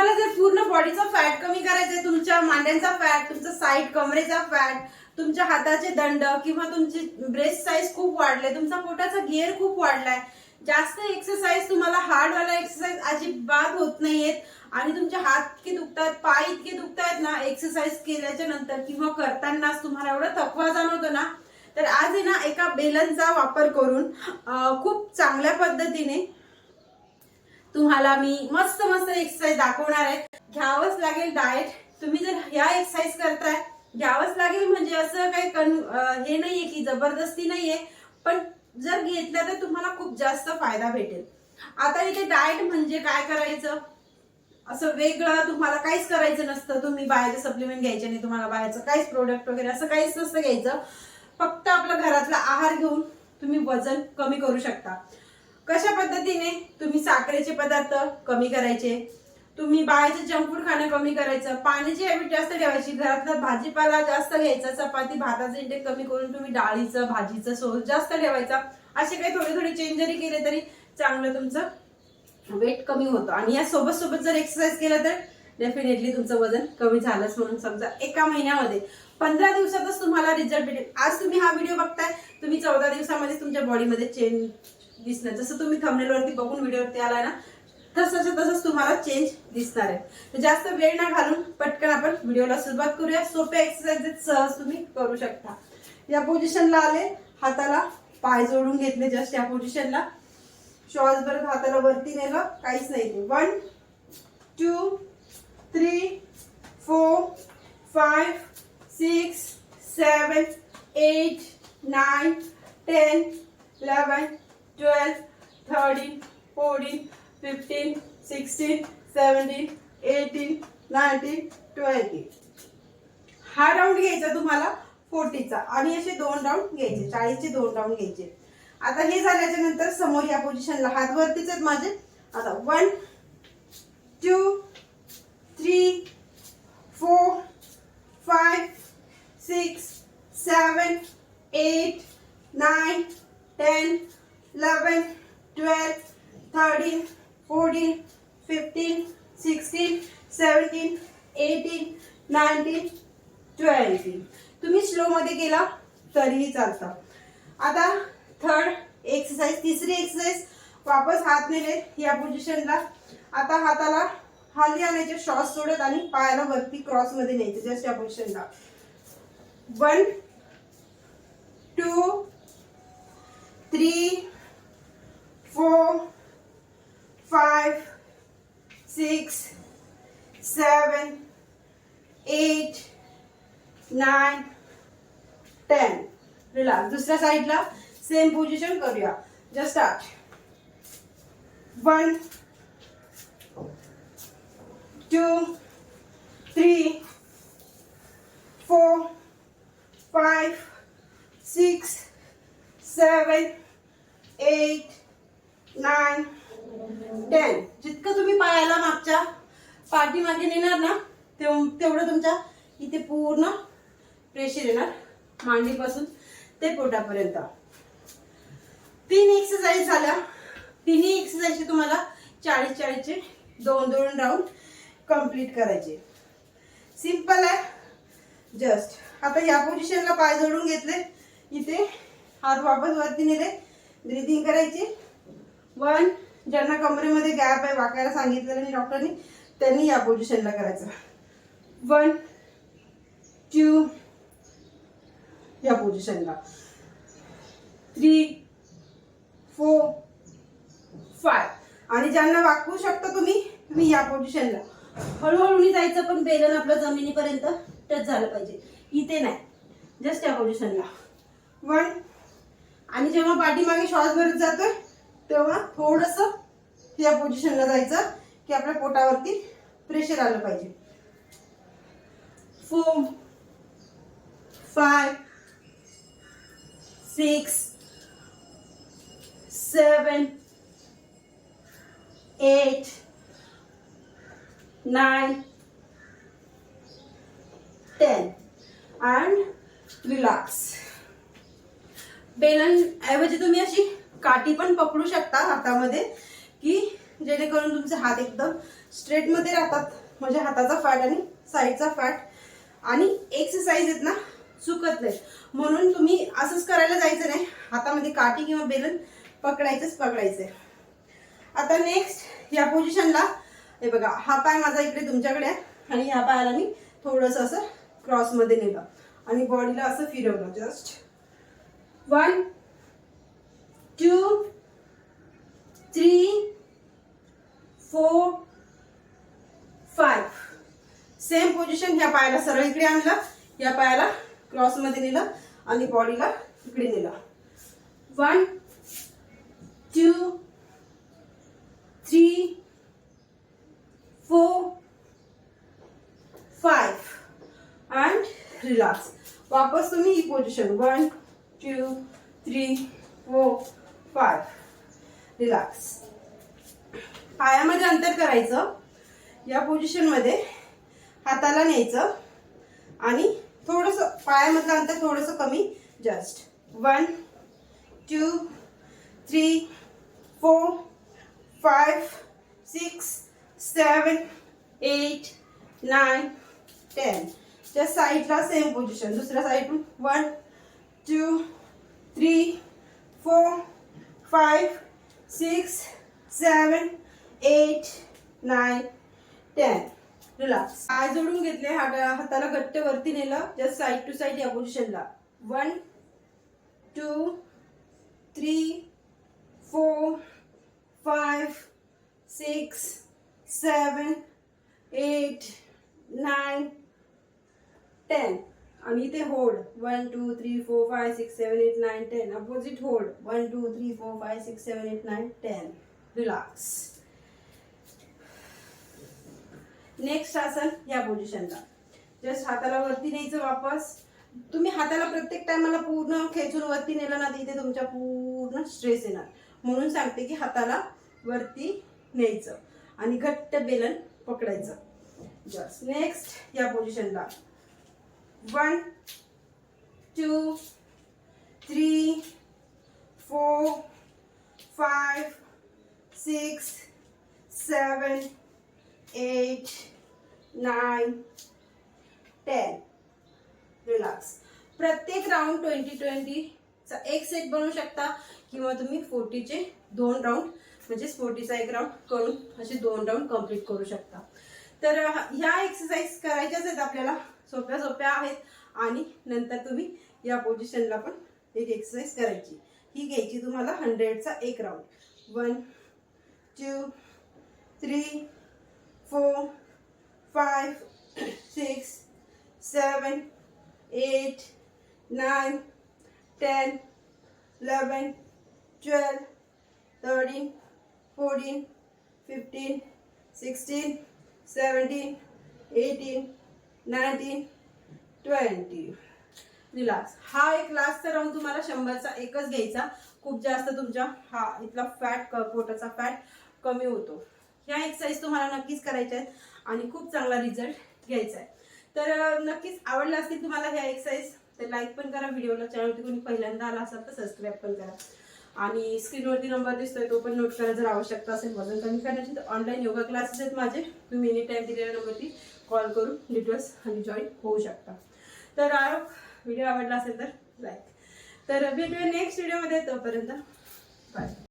तुम्हाला जर पूर्ण बॉडीचा फॅट कमी करायचा तुमच्या मांड्यांचा फॅट तुमचा साईड कमरेचा फॅट तुमच्या हाताचे दंड किंवा तुमची ब्रेस्ट साईज खूप वाढले तुमचा पोटाचा गिअर खूप वाढलाय जास्त एक्सरसाइज तुम्हाला हार्ड वाला एक्सरसाइज अजिबात होत नाहीयेत. आणि तुमचे हात इतके दुखतात पाय इतके दुखतायत ना एक्सरसाइज केल्याच्यानंतर किंवा करतानाच तुम्हाला एवढा थकवा जाणवतो ना तर आज आहे ना एका बेलनचा वापर करून खूप चांगल्या पद्धतीने तुम्हाला मी मस्त मस्त एक्सरसाइज दाखवणार आहे. घ्यावंच लागेल डाएट तुम्ही जर ह्या एक्सरसाइज करताय घ्यावंच लागेल म्हणजे असं काही कन हे नाहीये की जबरदस्ती नाहीये. पण जर घेतलं तर तुम्हाला खूप जास्त फायदा भेटेल. आता इथे डाएट म्हणजे काय करायचं? असं वेगळं तुम्हाला काहीच करायचं नसतं. तुम्ही बाहेरचे सप्लिमेंट घ्यायचे नाही तुम्हाला बाहेरचं काहीच प्रोडक्ट वगैरे असं काहीच नसतं घ्यायचं. फक्त आपलं घरातला आहार घेऊन तुम्ही वजन कमी करू शकता. कशा पद्धतीने तुम्ही साखरेचे पदार्थ कमी करायचे? तुम्ही बाहेरचं जंक फूड खाणं कमी करायचं. पाण्याची हॅबिट जास्त ठेवायची. घरातला भाजीपाला जास्त घ्यायचा. चपाती भाताचं इंटेक कमी करून तुम्ही डाळीचं भाजीचं सोस जास्त ठेवायचा. असे काही थोडे थोडे चेंज जरी केले तरी चांगलं तुमचं वेट कमी होतं. आणि या सोबत सोबत जर एक्सरसाइज केलं तर डेफिनेटली तुमचं वजन कमी झालंच म्हणून समजा एका महिन्यामध्ये. पंधरा दिवसातच तुम्हाला रिझल्ट भेटेल. आज तुम्ही हा व्हिडिओ बघताय. तुम्ही चौदा दिवसामध्ये तुमच्या बॉडीमध्ये चेंज दिसणार. जसं तुम्ही थंबनेलवरती बघून व्हिडिओवरती आलाय ना तसंच तसंच तुम्हाला चेंज दिसणार आहे. जास्त वेळ ना घालून पटकन आपण व्हिडिओला सुरुवात करूया. सोप्या एक्सरसाइजेस सहज तुम्ही करू शकता. या पोझिशनला आले हाताला पाय जोडून घेतले जस्ट या पोझिशनला श्वास भरत हाताला वरती नेलं काहीच नाही ते. One two three four five six seven eight nine ten eleven twelve thirteen fourteen fifteen sixteen seventeen eighteen nineteen twenty हा राऊंड घ्यायचा तुम्हाला फोर्टीचा. आणि असे दोन राऊंड घ्यायचे चाळीसचे दोन राऊंड घ्यायचे. आता हे झाल्याच्यानंतर समोर या पोझिशनला हात वरतीच आहेत माझे. आता one two three four five six seven eight nine ten eleven twelve thirteen fourteen fifteen sixteen seventeen eighteen nineteen twenty तुम्ही स्लोमध्ये केला तरीही चालतं. आता थर्ड एक्सरसाइज तिसरी एक्सरसाइज वापस हात नेले या पोझिशनला आता हाताला खाली आणायचे श्वास सोडत आणि पायाला वरती क्रॉसमध्ये न्यायचे जस्ट या पोझिशनला one two three four five six seven eight nine ten relax दुसऱ्या साईडला सेम पोझिशन करूया. Just start one two three four five six seven eight nine ten जितकं तुम्ही पायाला मागच्या पाठीमागे नेणार ना तेव तेवढं तुमच्या इथे पूर्ण प्रेशर येणार मांडीपासून ते पोटापर्यंत. तीन एक्सरसाइज झाल्या. तिन्ही एक्सरसाइजचे तुम्हाला चाळीस चाळीसचे दोन दोन राऊंड कंप्लीट करायचे. सिंपल आहे. जस्ट आता या पोझिशनला पाय जोडून घेतले. इथे हात वापस वरती नेले. ब्रिथिंग करायची. वन ज्यांना कमरेमध्ये गॅप आहे वाकायला सांगितलेलं नाही डॉक्टरनी त्यांनी या पोझिशनला करायचं. वन टू या पोझिशनला थ्री फोर फाय आणि ज्यांना वाकवू शकता तुम्ही तुम्ही या पोझिशनला हळूहळू जायचं पण बेलन आपलं जमिनीपर्यंत टच झालं पाहिजे. इथे नाही. जस्ट या पोझिशनला वन आणि जेव्हा पाठीमागे श्वास भरत जातोय तेव्हा थोडस या पोझिशनला जायचं. की आपल्या पोटावरती प्रेशर आलं पाहिजे. Four five six seven eight nine ten and relax बेलन ऐवजी तुम्ही अशी काठी पण पकडू शकता हातामध्ये की जेणेकरून तुमचे हात एकदम स्ट्रेटमध्ये राहतात. म्हणजे हाताचा फॅट आणि साईडचा फॅट आणि एक्सरसाइज आहेत ना चुकत नाही. म्हणून तुम्ही असंच करायला जायचं नाही. हातामध्ये काठी किंवा बेलन पकडायचंच पकडायचंय. आता नेक्स्ट या पोझिशनला हे बघा हा पाय माझा इकडे तुमच्याकडे आहे. आणि ह्या पायाला मी थोडंसं असं क्रॉसमध्ये नेलं. आणि बॉडीला असं फिरवलं just one two three four five same position ह्या पायाला सरळ इकडे आणलं या पायाला क्रॉसमध्ये नेलं आणि बॉडीला इकडे नेलं. One two three four five and relax वापस तुम्ही ही position one two three four five relax पायामध्ये अंतर करायचं. या पोझिशनमध्ये हाताला न्यायचं आणि थोडंसं पायामधलं अंतर थोडंसं कमी just one two three four five six seven eight nine ten त्या साईडला सेम पोझिशन दुसऱ्या साईडून one two three four five six seven eight nine ten relax पाय जोडून घेतले हा हाताला घट्ट वरती नेलं जस्ट साईड टू साईड या पोझिशनला one two three four five six seven eight nine ten आणि इथे hold one two three four five six seven eight nine ten opposite hold one two three four five six seven eight nine ten relax next आसन या पोझिशनला just हाताला वरती न्यायचं वापस. तुम्ही हाताला प्रत्येक टायमाला पूर्ण खेचून वरती नेलं ना तिथे तुमच्या पूर्ण स्ट्रेस येणार. म्हणून सांगते की हाताला वरती न्यायचं आणि घट्ट बेलन पकडायचं. जस्ट नेक्स्ट या पोझिशनला one two three four five six seven eight nine ten relax प्रत्येक राऊंड ट्वेंटी ट्वेंटीचा एक सेट बनवू शकता किंवा तुम्ही फोर्टीचे दोन राऊंड म्हणजे फोर्टीचा एक राऊंड करून असे दोन राऊंड कंप्लीट करू शकता. तर ह्या एक्सरसाइज करायच्याच आहेत आपल्याला. सोप्या सोप्या आहेत. आणि नंतर तुम्ही या पोझिशनला पण एक एक्सरसाइज करायची. ही घ्यायची तुम्हाला हंड्रेडचा एक round one two three four five, six seven eight nine ten eleven, twelve, thirteen, fourteen, fifteen sixteen seventeen, eighteen nineteen, twenty relax हा एक लास्टचा राऊंड तुम्हाला शंभरचा एकच घ्यायचा. खूप जास्त तुमच्या हा इथला फॅट पोटाचा फॅट कमी होतो. ह्या एक्सरसाइज तुम्हाला नक्कीच करायच्या आहेत आणि खूप चांगला रिझल्ट घ्यायचा आहे. तर नक्कीच आवडला असतील तुम्हाला ह्या एक्सरसाइज तर लाईक पण करा व्हिडिओला चॅनलवरती कोणी पहिल्यांदा आला असाल तर सबस्क्राईब पण करा. आणि स्क्रीनवरती नंबर दिसतोय तो पण नोट करा जर आवश्यकता असेल वजन कमी करण्याची. तर ऑनलाईन योगा क्लासेस आहेत माझे. तुम्ही एनी टाईम दिलेल्या नंबरवरती कॉल करून डिटेल्स आणि जॉईन होऊ शकता. तर व्हिडिओ आवडला असेल तर लाईक तर भेटूया नेक्स्ट व्हिडिओमध्ये तोपर्यंत बाय